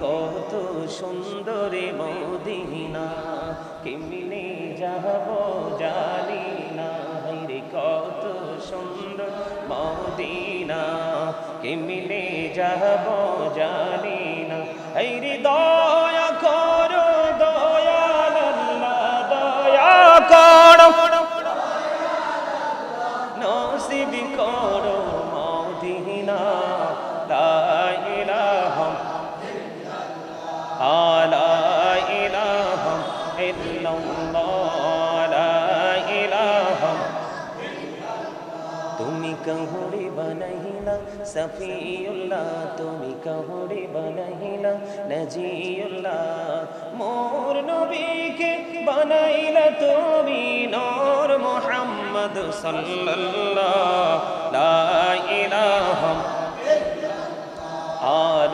কত সুন্দরী মদিনা কেমনে মদিনা কেমনে যাব জানি না। এই দয়া করো দয়াল দয়া করো। নসিব করো। कहरे बनहिला सफीउल्ला তুমি कहरे बनहिला नजीउल्ला মোর নবীকে বানাইলা তুমি নূর মুহাম্মদ সাল্লাল্লাহ, লা ইলাহা আর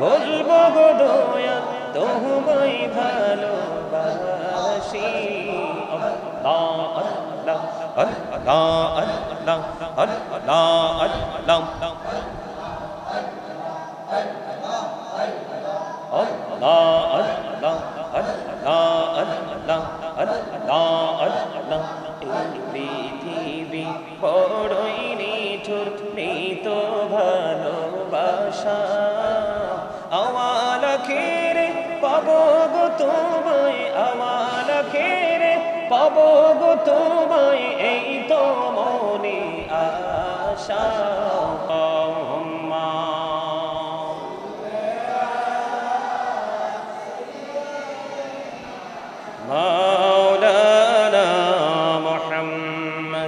বলব গো দয়াল তোমায় ভালোবাসি আল্লাহ আল্লাহ আল্লাহ আল্লাহ আল্লাহ আল্লাহ আল্লাহ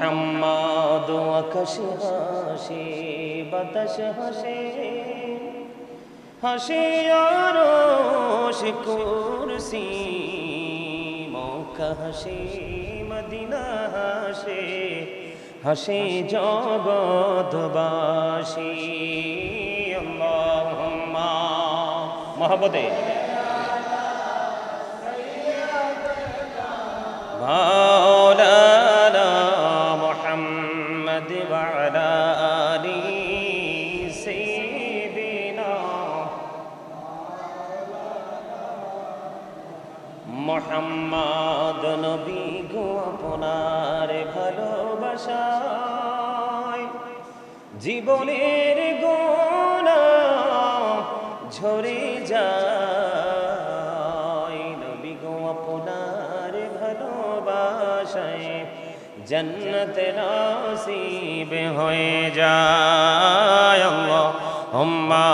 মোহাম্মদ আকাশ হাসে বাতাস হাসে হাসে আর সে কুরসি মক্কা হাসে মদিনা হাসে হাসে জগৎবাসী আল্লাহুম্মা মহব্বতে ভাই নবী গো আপনার ভালোবাসায়। জীবনের গোনা ঝরে যায়। নবী গো আপনার ভালোবাসায় জন্নত নসিব হয়ে যায়। আল্লাহুম্মা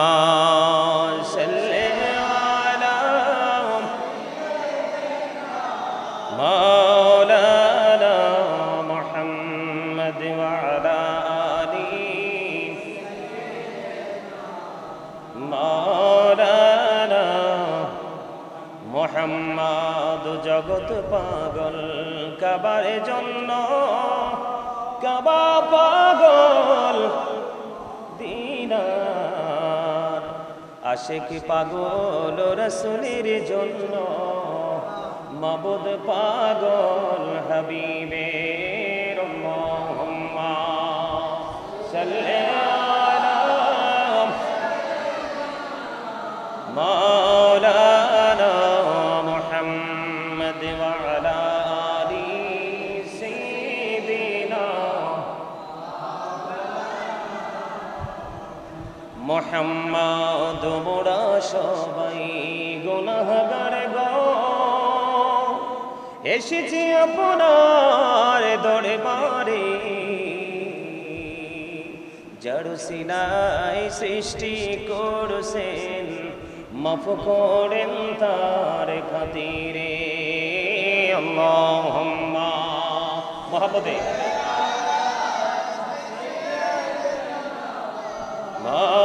পাগল কাবার জন্য কাবা পাগল দিনার আশেক পাগল রসুলের জন্য। মবুদ পাগল হাবিবের মোহাম্মা মোহাম্মদ, মোরা সবাই গুনাহগার গ। এসেছি আপনার দরবারে। জড় সিনাই সৃষ্টি করছেন, মাফ করেন তার খাতিরে। মহাপদে। মা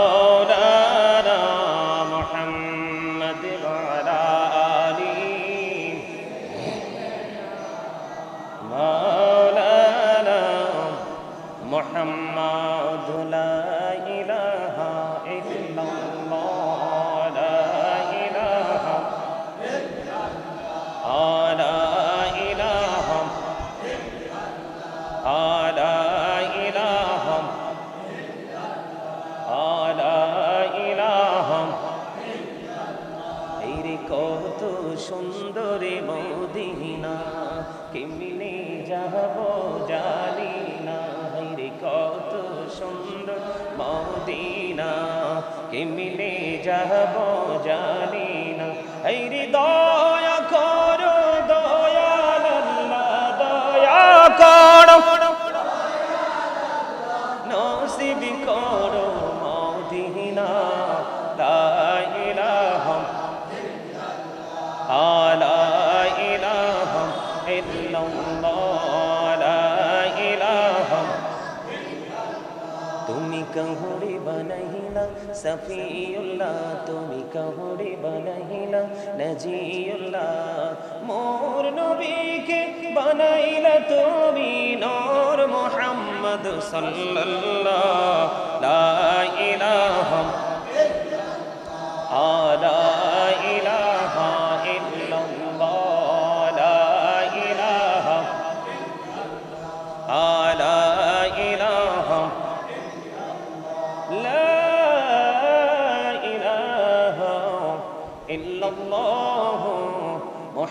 যাব জানি না রে কত সুন্দর। মদিনা কেমনে যাব জানি না এই দয়া করো আল্লাহ, দয়া করো। সফিউল্লাহ, তুমি কহুরি বানাইলা, নজিউল্লাহ। মোর নবীকে বানাইলা তুমি নূর মোহাম্মদ সাল্লাল্লাহ, লা ইলাহা আলা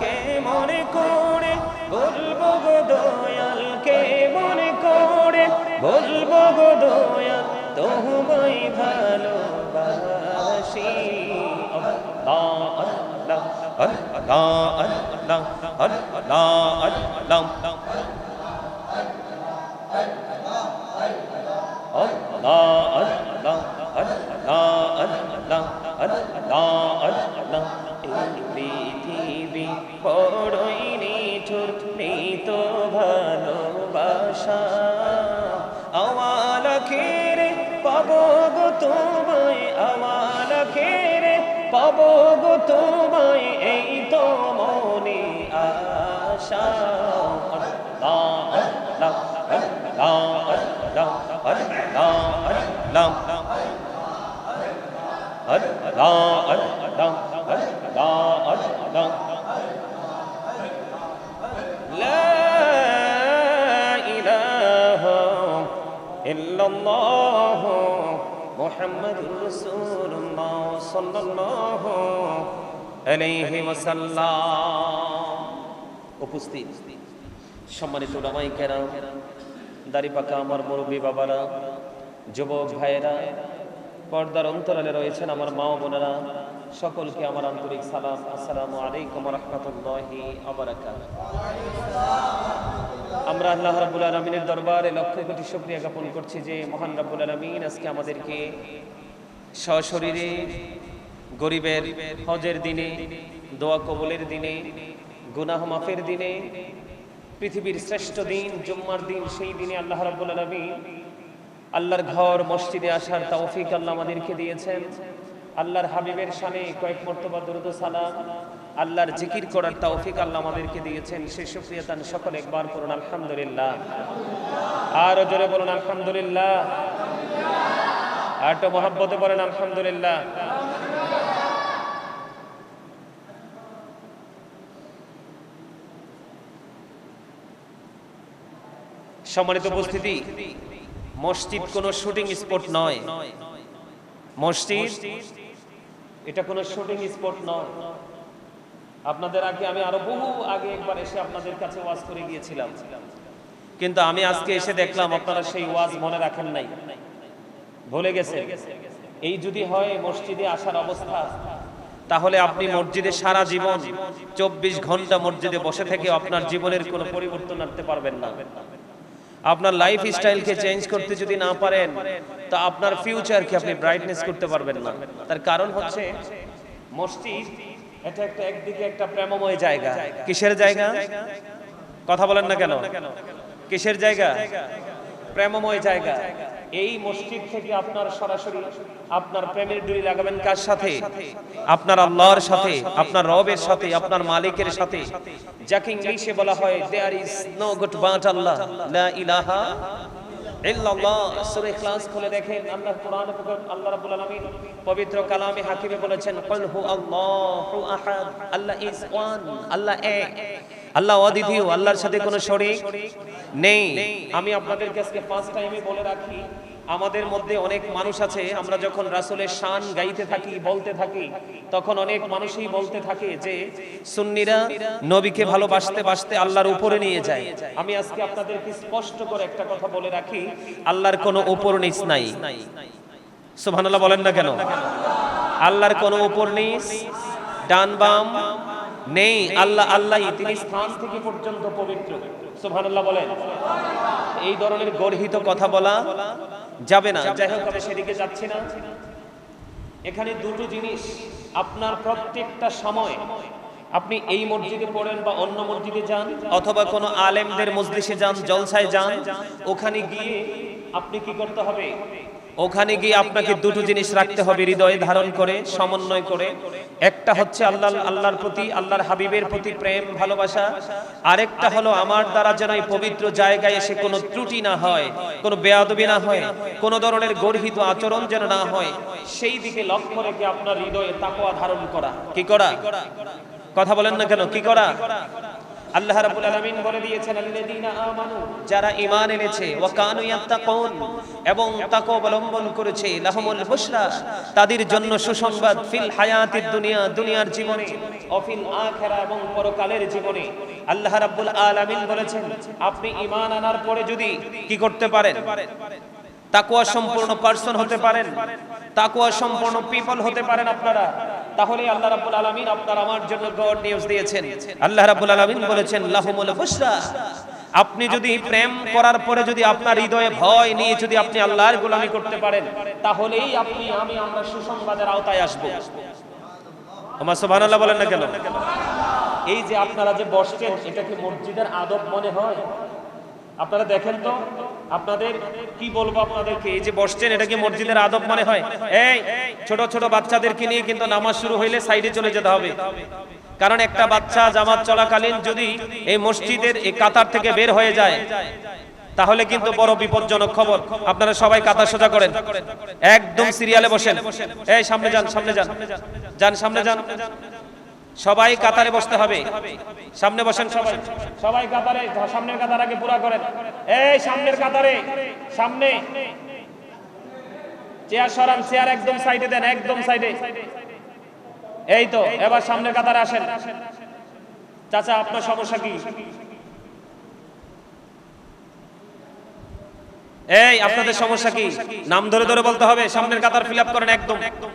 কে মনে করে বলব গো দয়াল কে মনে করে বলব গো দয়াল তোমায় ভালোবাসি আল্লাহ আল্লাহ আল্লাহ আল্লাহ আল্লাহ আল্লাহ পাবো গো তোমায় আওয়াল খেরে পাবো গো তোমায় এই তো মনে আশা। আল্লাহ ইল্লাল্লাহ মুহাম্মাদুর রাসূলুল্লাহ সাল্লাল্লাহু আলাইহি ওয়াসাল্লাম। উপস্থিত সম্মানিত ওলামায়ে কেরাম, দাড়ি পাকা আমার মুরব্বী বাবারা, যুবক ভাইয়েরা, পর্দার অন্তরালে রয়েছেন আমার মা বোনেরা, সকলকে আমার আন্তরিক সালাম, আসসালামু আলাইকুম রহমতুল্লাহি আবরাকাত আমরা আল্লাহ রাব্বুল আলমিনের দরবারে লক্ষ কোটি শুক্রিয়া জ্ঞাপন করছি যে মহান রাব্বুল আলমিন আজকে আমাদেরকে সশরীরে, গরিবের হজের দিনে, দোয়া কবলের দিনে, গুনাহ মাফের দিনে, পৃথিবীর শ্রেষ্ঠ দিন, জুম্মার দিন, সেই দিনে আল্লাহ রাব্বুল আলমিন আল্লাহর ঘর, মসজিদে আসার তৌফিক আল্লাহ আমাদেরকে দিয়েছেন। আল্লাহর হাবিবের সামনে কয়েক মর্তবা দুরুদ সালাম। আল্লাহর জিকির করার তৌফিক আল্লাহ আমাদেরকে দিয়েছেন। সে শুক্রিয়া তান সকলে একবার করুন, আলহামদুলিল্লাহ। আরও জোরে বলুন, আলহামদুলিল্লাহ। আর তো মহাব্বতে বলেন, আলহামদুলিল্লাহ। সম্মানিত উপস্থিতি, মসজিদ কোনো শুটিং স্পট নয়। মসজিদ, এটা কোনো শুটিং স্পট নয়। আপনাদের আগে আমি আরও বহু আগে একবার এসে আপনাদের কাছে ওয়াজ করে গিয়েছিলাম। কিন্তু আমি আজকে এসে দেখলাম, আপনারা সেই ওয়াজ মনে রাখেন নাই। ভুলে গেছে এই যদি হয় মসজিদে আসার অবস্থা, তাহলে আপনি মসজিদে সারা জীবন চব্বিশ ঘণ্টা মসজিদে বসে থেকে আপনার জীবনের কোনো পরিবর্তন আনতে পারবেন না। আপনার লাইফ স্টাইলকে চেঞ্জ করতে যদি না পারেন, তা আপনার ফিউচারকে আপনি ব্রাইটনেস করতে পারবেন না। তার কারণ হচ্ছে, মসজিদ এটা একটা একদিকে একটা প্রেমময় জায়গা। কিসের জায়গা? কথা বলেন না কেন? কিসের জায়গা? প্রেমময় জায়গা। এই মসজিদ থেকে আপনার সরাসরি আপনার প্রেমের ডুরি লাগাবেন কার সাথে? আপনার আল্লাহর সাথে, আপনার রবের সাথে, আপনার মালিকের সাথে। যাকে ইংলিশে বলা হয় there is no god but Allah লা ইলাহা ইল্লাল্লাহ সূরা ইখলাস খুলে দেখেন আল্লাহ কোরআনে আল্লাহ রাব্বুল আলামিন পবিত্র কালামে হাকিমে বলেছেন কুল হু আল্লাহু আহাদ আল্লাহ ইজ ওয়ান আল্লাহ এক আল্লাহ অদ্বিতীয় আল্লাহর সাথে কোনো শরীক নেই। আমি আপনাদের কাছে ফার্স্ট টাইমে বলে রাখি আমাদের মধ্যে অনেক মানুষ আছে, আমরা যখন রাসূলের শান গাইতে থাকি, বলতে থাকি, তখন অনেক মানুষই বলতে থাকে যে, সুন্নিরা নবীকে ভালোবাসতে বাসতে আল্লাহর উপরে নিয়ে যায়। আমি আজকে আপনাদেরকে স্পষ্ট করে একটা কথা বলে রাখি, আল্লাহর কোনো উপর নিচ নাই। সুবহানাল্লাহ বলেন না কেন? আল্লাহর কোনো উপর নিচ, ডান বাম নেই, আল্লাহ আল্লাহ তিনি স্থান থেকে পর্যন্ত পবিত্র। সুবহানাল্লাহ বলেন। এই ধরনের গর্হিত কথা বলা যাবে না। যাই হোক আমি সেদিকে যাচ্ছি না। এখানে দুটো জিনিস। আপনার প্রত্যেকটা সময় আপনি এই মসজিদে পড়েন বা অন্য মসজিদে যান অথবা কোনো আলেমদের মজলিসে যান জলসায় যান। ওখানে গিয়ে আপনি কি করতে হবে? ওখানে গিয়ে আপনাকে দুটো জিনিস রাখতে হবে, হৃদয়ে ধারণ করে, সমন্বয় করে। একটা হচ্ছে আল্লাহ, আল্লাহর প্রতি, আল্লাহর হাবিবের প্রতি প্রেম, ভালোবাসা। আরেকটা হলো, আমার দ্বারা যেন এই পবিত্র জায়গায় এসে কোনো ত্রুটি না হয়, কোনো বেয়াদবি না হয়, কোনো ধরনের গর্হিত আচরণ যেন না হয়, সেই দিকে লক্ষ্য রেখে আপনার হৃদয়ে তাকওয়া ধারণ করা। কি করা? কথা বলেন না কেন? কি করা? আল্লাহ রাব্বুল আলামিন বলে দিয়েছেন, আল্লাযীনা আমানু, যারা ঈমান এনেছে, ওয়া কানু ইয়াত্তাকুন, এবং তাকওয়া অবলম্বন করেছে, লাহুমুল বুশরা তাদের জন্য সুসংবাদ ফিল হায়াতিদ দুনিয়া, দুনিয়ার জীবনে, ও ফিল আখিরা এবং পরকালের জীবনে। আল্লাহ রাব্বুল আলামিন বলেছেন, আপনি ঈমান আনার পরে যদি কি করতে পারেন? তাকুয়া সম্পূর্ণ পার্সন হতে পারেন। তাকুয়া সম্পূর্ণ পিপল হতে পারেন আপনারা। তাহলে আল্লাহ রাব্বুল আলামিন আপনার আমার জন্য গড নিউজ দিয়েছেন। আল্লাহ রাব্বুল আলামিন বলেছেন লাহুমুল বুশরা আপনি যদি প্রেম করার পরে যদি আপনার হৃদয়ে ভয় নিয়ে যদি আপনি আল্লাহর গোলামি করতে পারেন তাহলেই আপনি আমি আমরা সুসংবাদের আওতায় আসব। আমার সুবহানাল্লাহ বলেন না কেন? এই যে আপনারা যে বসছেন এটা কি মসজিদের আদব মনে হয়? আপনারা দেখেন তো, আপনাদের কি বলব আপনাদেরকে? এই যে বসছেন, এটা কি মসজিদের আদব মানে হয়? এই, ছোট ছোট বাচ্চাদেরকে নিয়ে কিন্তু নামাজ শুরু হইলে সাইডে চলে যেতে হবে। কারণ একটা বাচ্চা জামাত চলাকালীন যদি এই মসজিদের এই কাতার থেকে বের হয়ে যায়, তাহলে কিন্তু বড় বিপজ্জনক খবর। আপনারা সবাই কাতার সোজা করেন। একদম সিরিয়ালে বসেন। এই, সামনে যান সামনে যান। যান, সামনে যান। সবাই কাতারে বসতে হবে। সামনে বসেন সবাই। সবাই কাতারে, সামনের কাতার আগে পুরা করেন। এই সামনের কাতারে, সামনে। চেয়ার সরান, চেয়ার একদম সাইডে দেন, একদম সাইডে। এই তো, এবার সামনের কাতারে আসেন। চাচা, আপনার সমস্যা কি? এই, আপনাদের সমস্যা কি? নাম ধরে ধরে বলতে হবে, সামনের কাতার ফিল আপ করেন একদম। একদম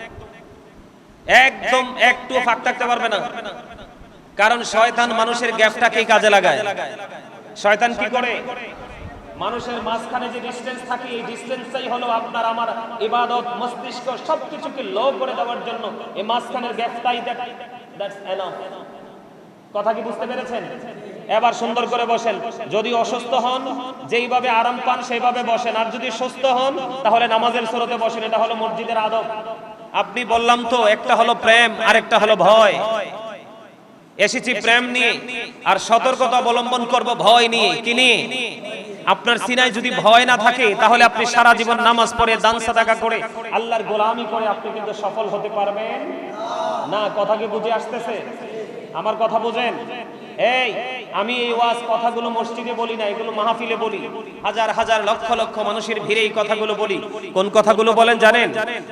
একটু ফাঁক থাকতে পারবে না। কারণ শয়তান মানুষের গ্যাপটাকেই কাজে লাগায়। শয়তান কি করে? মানুষের মাঝখানে যে ডিস্টেন্স থাকে, এই ডিস্টেন্সটাই হলো আপনার আমার ইবাদত, মস্তিষ্ক, সবকিছুকে লো করে দেওয়ার জন্য। এই মাঝখানের গ্যাপটাই দ্যাটস এনাফ কথা কি বুঝতে পেরেছেন? এবার সুন্দর করে বসেন। যদি অসুস্থ হন, যেইভাবে আরাম পান, সেইভাবে বসেন। আর যদি সুস্থ হন, তাহলে নামাজের স্রোতে বসেন। এটা হলো মসজিদের আদব। আপনি বললাম তো, একটা হলো প্রেম আর একটা হলো ভয়। এসেছি প্রেম নিয়ে, আর সতর্কতা অবলম্বন করব ভয় নিয়ে, কি নিয়ে? আপনার সিনায় যদি ভয় না থাকে, তাহলে আপনি সারা জীবন নামাজ পড়ে, দান সাদাকা করে, আল্লাহর গোলামি করে আপনি কিন্তু সফল হতে পারবেন। না, কথা কি বুঝে আসতেছে? আমার কথা বুঝেন? এই, আমি এই ওয়াজ কথাগুলো মসজিদে বলি না, এগুলো মাহফিলে বলি। হাজার হাজার লক্ষ লক্ষ মানুষের ভিড়ে এই কথাগুলো বলি। কোন কথাগুলো বলেন জানেন?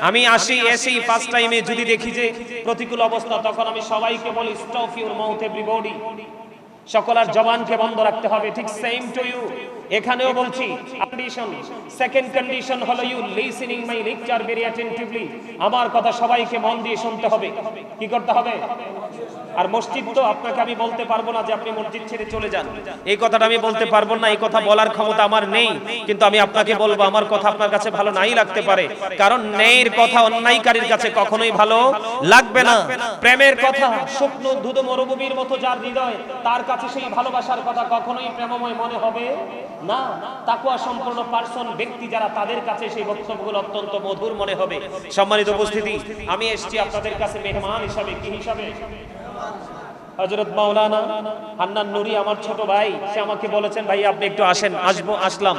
আমি আসি, এসি ফার্স্ট টাইমে যদি দেখি যে প্রতিকূল অবস্থা, তখন আমি সবাইকে বলি স্টপ ইউর মাউথ এভরিবডি সকলের জবানকে বন্ধ রাখতে হবে, ঠিক সেম টু ইউ এখানেও বলছি কন্ডিশন সেকেন্ড কন্ডিশন হলো you listening my lecture very attentively আমার কথা সবাইকে মন দিয়ে শুনতে হবে। কি করতে হবে? আর মসজিদ তো আপনাকে আমি বলতে পারব না যে আপনি মসজিদ ছেড়ে চলে যান। এই কথাটা আমি বলতে পারব না, এই কথা বলার ক্ষমতা আমার নেই। কিন্তু আমি আপনাকে বলব, আমার কথা আপনার কাছে ভালো নাই লাগতে পারে। কারণ ন্যায়ের কথা অন্যায়কারীর কাছে কখনোই ভালো লাগবে না। প্রেমের কথা, শুকনো দুধ মরুভূমির মতো যার হৃদয়, তার কাছে সেই ভালোবাসার কথা কখনোই প্রেমময় মনে হবে? না, তাকুয়া সম্পূর্ণ পার্সন ব্যক্তি যারা তাদের কাছে সেই বক্তব্যগুলো অত্যন্ত মধুর মনে হবে। সম্মানিত উপস্থিতি, আমি এসেছি আপনাদের কাছে মেহমান হিসাবে, কি হিসাবে? হজরত মাওলানা হান্নান নুরি, আমার ছোট ভাই, সে আমাকে বলেছেন, ভাই, আপনি একটু আসেন, আসব, আসলাম।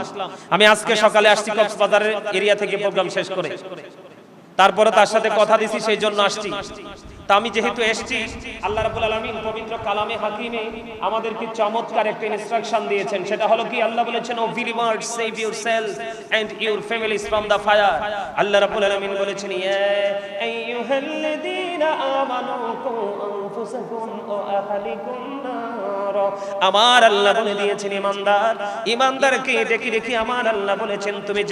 আমি আজকে সকালে আসছি কক্সবাজারের এরিয়া থেকে প্রোগ্রাম শেষ করে। তারপরে তার সাথে কথা দিছি, সেই জন্য আসছি। তা আমি যেহেতু এসেছি, আল্লাহ রাবুল আলমিন পবিত্র কালামে হাকিমে আমাদেরকে চমৎকার একটা ইনস্ট্রাকশন দিয়েছেন। সেটা হলো কি? আল্লাহ বলেছেন O believers save yourselves and your families from the fire Allah রাবুল আলমিন বলেছেন, ইয়া আইয়ুহাল্লাযীনা আমানু কু আনফুসাকুম ওয়া আহলিকুম নার। আমার আল্লাহ বলে দিয়েছেন, ইমানদার। ইমানদারকে ডেকে রেখে আমার আল্লাহ বলেছেন, তুমি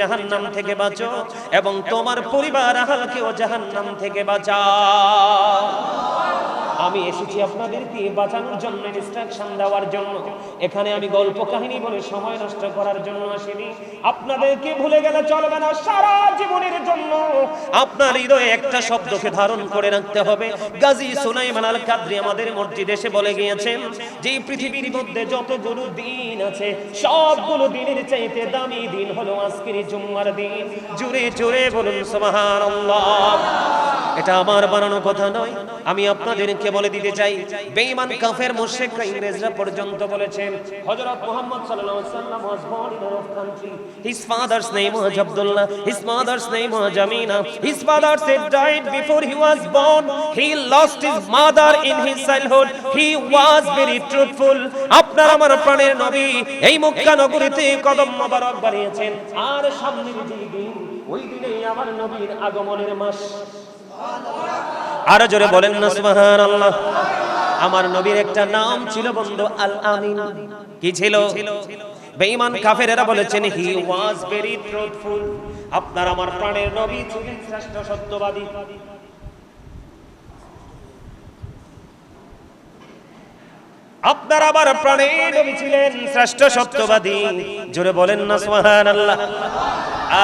থেকে বাঁচো এবং তোমার পরিবার আহালকেও থেকে আমি এসেছি আপনাদেরকে বাঁচানোর জন্য ইনস্ট্রাকশন দেওয়ার জন্য। এখানে আমি গল্প কাহিনী বলে সময় নষ্ট করার জন্য আসিনি। আপনাদেরকে ভুলে গেলে চলবে না, সারা জীবনের জন্য। আপনার হৃদয়ে একটা শব্দকে ধারণ করে রাখতে হবে। গাজী সুলাইমান আল কাদরি আমাদের মসজিদে এসে বলে গিয়েছেন, যে পৃথিবীর মধ্যে যতগুলো দিন আছে সবগুলো দিনের চাইতে দামি দিন হলো আজকের জুম্মার দিন জুড়ে জুড়ে বলুন সুবহানাল্লাহ এটা আমার বানানো কথা নয় আমি আপনাদেরকে বলে দিতে চাই বেঈমান কাফের মুশরিকরা ইংরেজরা পর্যন্ত বলেছেন হযরত মুহাম্মদ সাল্লাল্লাহু আলাইহি ওয়াসাল্লাম was born in our country his father's name was Abdullah his mother's name was Amina his father said died before he was born he lost his mother in his childhood he was very truthful আপনার আমার প্রাণের নবী এই মক্কা নগরীতে কদম মোবারক আর সামনের যে দিন, ওই দিনে আমার নবীর আগমনের মাস। জোরে বলেন না আমার নবীর একটা নাম ছিল বন্ধু আল আমিন কি ছিল? বেঈমান কাফেরেরা বলেছেন হি ওয়াজ ভেরি ট্রুথফুল আপনার আমার প্রাণের নবী ছিলেন শ্রেষ্ঠ সত্যবাদী। আপনার আবার প্রাণের নবী ছিলেন শ্রেষ্ঠ সত্যবাদী। জোরে বলেন না, সুবহানাল্লাহ।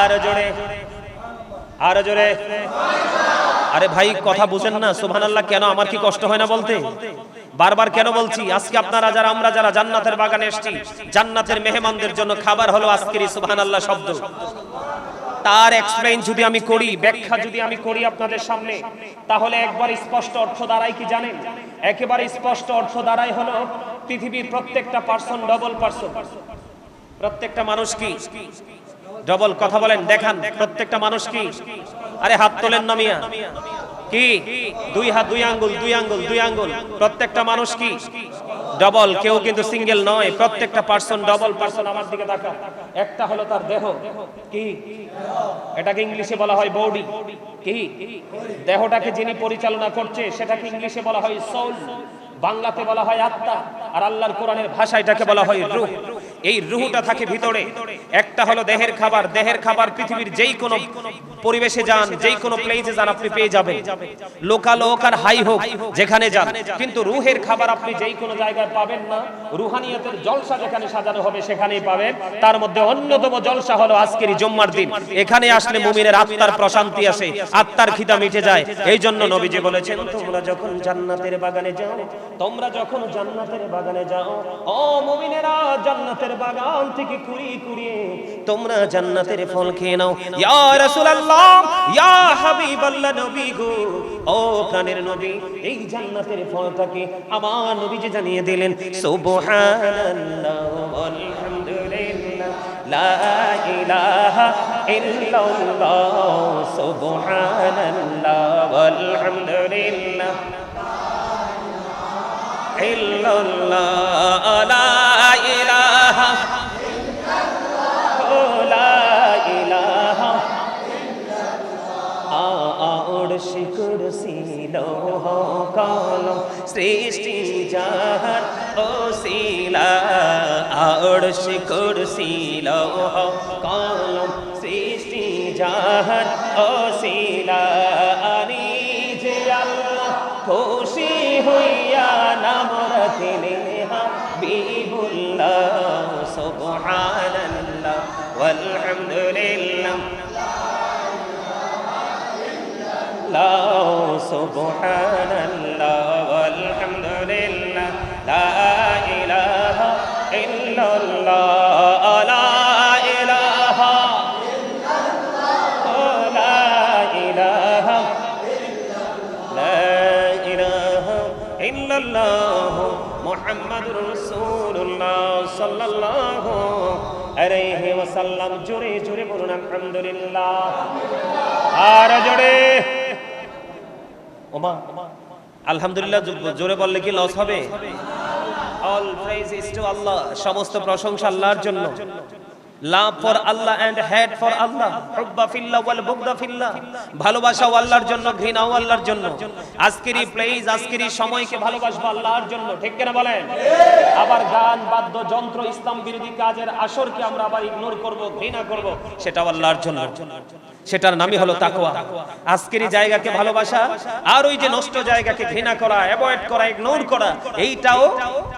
আর জোরে আর জোরে। আরে ভাই, কথা বুঝেন না সুবহান আল্লাহ কেন আমার কি কষ্ট হয় না বলতে? বারবার কেন বলছি, আজকে আপনারা যারা, আমরা যারা জান্নাতের বাগানে এসেছি, জান্নাতের মেহমানদের জন্য খাবার হলো আজকের এই সুবহান আল্লাহ শব্দ। তার এক্সপ্লেইন যদি আমি করি, ব্যাখ্যা যদি আমি করি আপনাদের সামনে, তাহলে একবার স্পষ্ট অর্থ দাঁড়ায় কি জানেন? একেবারে স্পষ্ট অর্থ দাঁড়ায় হলো পৃথিবীর প্রত্যেকটা পার্সন ডবল পার্সন প্রত্যেকটা মানুষ কি? ডবল কথা বলেন, দেখান, প্রত্যেকটা মানুষ কি? আরে হাত তোলেন না মিয়া। কি? দুই হাত, দুই আঙ্গুল দুই আঙ্গুল দুই আঙ্গুল। প্রত্যেকটা মানুষ কি? ডবল কেউ কিন্তু সিঙ্গেল নয়, প্রত্যেকটা পার্সন ডবল পার্সন আমার দিকে তাকা একটা হলো তার দেহ, কি? এটাকে ইংলিশে বলা হয় বডি কি? দেহটাকে যিনি পরিচালনা করছে, সেটাকে ইংলিশে বলা হয় সোল বাংলাতে বলা হয় আত্মা, আর আল্লাহর কোরআনের ভাষা এটাকে বলা হয় রূহ। এই রুহুটা থাকে ভিতরে। একটা হলো দেহের খাবার। দেহের খাবার পৃথিবীর যেই কোনো পরিবেশে যান, যেই কোনো প্লেসে যান, আপনি পেয়ে যাবেন। লোকাল হোক আর হাই হোক, যেখানে যান। কিন্তু রুহের খাবার আপনি যেই কোনো জায়গায় পাবেন না, রুহানিয়তের জলসা যেখানে সাজানো হবে সেখানেই পাবেন। তার মধ্যে অন্যতম জলসা হলো আজকের জুম্মার দিন। এখানে আসলে মুমিনের আত্মার প্রশান্তি আসে, আত্মার খিদা মিটে যায়। এই জন্য নবীজি বলেছেন, তোমরা যখন জান্নাতের বাগানে যাও তোমরা যখন জান্নাতের বাগানে যাও, ও মুমিনেরা, জান্নাতের বাগান থেকে কুড়ি কুড়িয়ে তোমরা জান্নাতের ফল খেয়ে নাও। ইয়া রাসূলুল্লাহ, ইয়া হাবিবাল্লাহ নবী গো, ও প্রাণের নবী, এই জান্নাতের ফলটাকে আমার নবীজি জানিয়ে দিলেন, সুবহানাল্লাহ, আলহামদুলিল্লাহ, লা ইলাহা ইল্লাল্লাহ, সুবহানাল্লাহ, আলহামদুলিল্লাহ। ইল্লাল্লাহ, লা ইলাহা লা ইলাহা আড়শ কুরসি লৌহ কলম সৃষ্টি জাহান, ও শিলা। আড়শ কুরসি লৌহ কলম সৃষ্টি জাহান, ও শিলা। باطنها بيب الله سبحان الله والحمد لله لا سبحان الله والحمد لله لا إله إلا الله لا إله إلا الله لا إله إلا الله সাল্লাল্লাহু আলাইহি ওয়াসাল্লাম জোরে জোরে বলুন, আলহামদুলিল্লাহ। আর জোরে। ওমা আলহামদুলিল্লাহ জোরে বললে কি লস হবে? All praise is to Allah সমস্ত প্রশংসা আল্লাহর জন্য। Love for Allah and hate for Allah. হুব্বা ফিল্লাহ ওয়াল বুগদা ফিল্লাহ ভালোবাসা আল্লাহর জন্য ঘৃণা আল্লাহর জন্য। এই সময়কে ভালোবাসবো আল্লাহর জন্য। ঠিক কিনা বলেন? আবার গান বাদ্য যন্ত্র ইসলাম বিরোধী কাজের আসরকে আমরা আবার ইগনোর করব, ঘৃণা করব, সেটাও আল্লাহর জন্য। সেটার নামই হলো তাকওয়া। আজকের এই জায়গাকে ভালোবাসা আর ওই যে নষ্ট জায়গাকে ঘৃণা করা, অ্যাভয়েড করা ইগনোর করা, এইটাও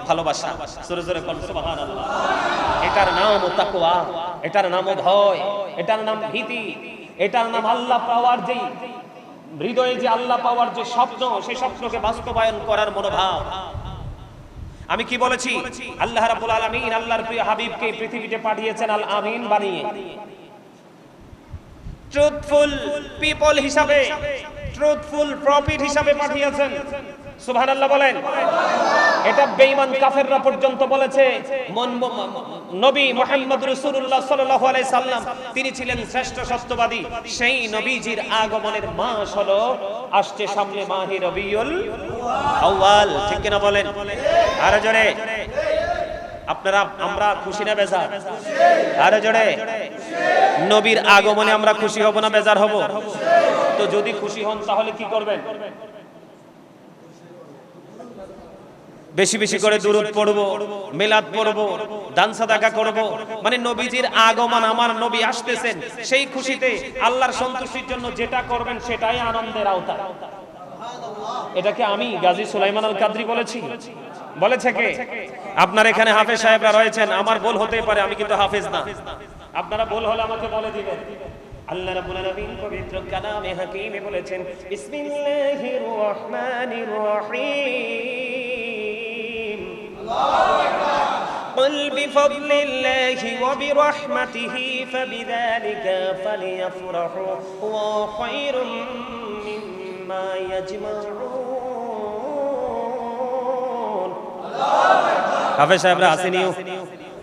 ভালোবাসা। জোরে জোরে কোন সুবহানাল্লাহ। এটার নাম তাকওয়া, এটার নাম ভয়, এটার নাম ভীতি, এটার নাম আল্লাহ পাওয়ার যেই হৃদয়ে যে আল্লাহ পাওয়ার যে স্বপ্ন সেই স্বপ্নকে বাস্তবায়ন করার মনোভাব। আমি কি বলেছি? আল্লাহ রাব্বুল আলামিন আল্লাহর প্রিয় হাবিবকে পৃথিবীতে পাঠিয়েছেন আল আমিন বানিয়ে। ট্রুথফুল পিপল হিসাবে ট্রুথফুল প্রফিট হিসাবে পাঠিয়েছেন। সুবহানাল্লাহ বলেন। এটা বেঈমান কাফেররা পর্যন্ত বলেছে। নবী মুহাম্মদ রাসূলুল্লাহ সাল্লাল্লাহু আলাইহি সাল্লাম, তিনি ছিলেন শ্রেষ্ঠ সত্যবাদী। সেই নবীজির আগমনের মাস হলো, আসছে সামনে মাহে রবিউল আউয়াল। ঠিক কিনা বলেন? আরও জোরে। আপনারা, আমরা খুশি না বেজার? আরও জোরে। নবীর আগমনে আমরা খুশি হব না বেজার হব? তো যদি খুশি হন, তাহলে কি করবেন? বেশি বেশি করে দুরুদ পড়ব, মেলাদ পড়ব, দান সাদাকা করব। মানে নবীজির আগমন, আমার নবী আসতেছেন, সেই খুশিতে আল্লাহর সন্তুষ্টির জন্য যেটা করবেন, সেটাই আনন্দের আওতা এটাকে আমি গাজী সুলাইমান আল কাদরি বলেছি বলেছে কে আপনার এখানে হাফেজ সাহেবরা রয়েছেন আমার ভুল হতে পারে আমি কিন্তু হাফেজ না আপনারা ভুল হলে আমাকে বলে দিবেন আল্লাহ রাব্বুল আলামিন পবিত্র কালামে হাকিমে বলেছেন বিসমিল্লাহির রহমানির রহিম قل بفضل الله وبرحمته فبذلك فليفرحوا هو خير مما يجمعون হাফেজ সাহেবরা আসেনিও